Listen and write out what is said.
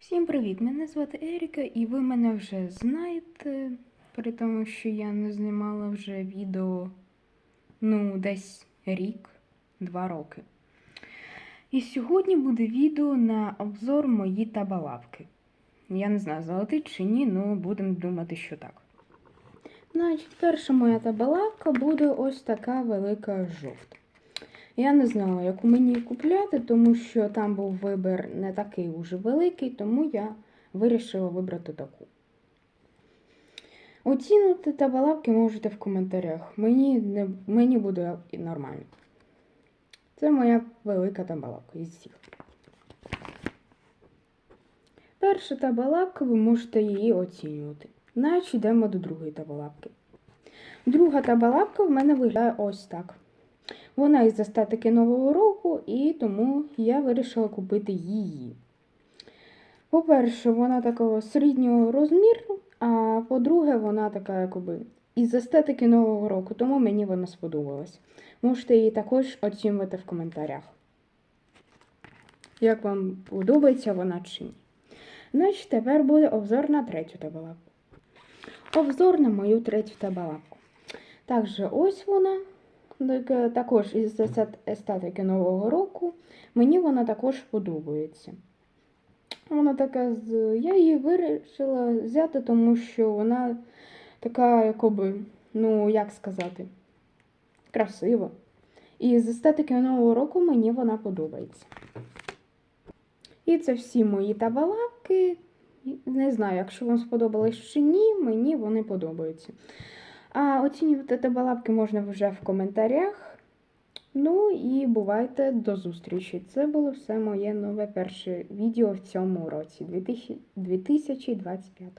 Всім привіт! Мене звати Еріка, і ви мене вже знаєте, при тому, що я не знімала вже відео ну, десь рік, два роки. І сьогодні буде відео на обзор мої табалавки. Я не знаю, залетить чи ні, ну будемо думати, що так. Значить, перша моя табалавка буде ось така велика жовта. Я не знала, яку мені купляти, тому що там був вибір не такий уже великий, тому я вирішила вибрати таку. Оцінити та балавки можете в коментарях. Мені, не, мені буде нормально. Це моя велика табалавка із всіх. Перша табалавка, ви можете її оцінювати. Значить, йдемо до другої табалавки. Друга табалавка в мене виглядає ось так. Вона із статики Нового року, і тому я вирішила купити її. По-перше, вона такого середнього розміру, а по-друге, вона така, якби із естетики Нового року, тому мені вона сподобалась. Можете її також оцінювати в коментарях. Як вам подобається вона чи ні. Значить, тепер буде обзор на третю табалавку. Обзор на мою третю табалавку. Також ось вона. Так- Також із естетики Нового року. Мені вона також подобається. Вона така, я її вирішила взяти, тому що вона така, якоби, ну, як сказати, красива. І з естетики Нового року мені вона подобається. І це всі мої табалавки. Не знаю, якщо вам сподобалось чи ні, мені вони подобаються. А оцінювати табалавки можна вже в коментарях. Ну і бувайте до зустрічі. Це було все моє нове перше відео в цьому році, 2000 2025.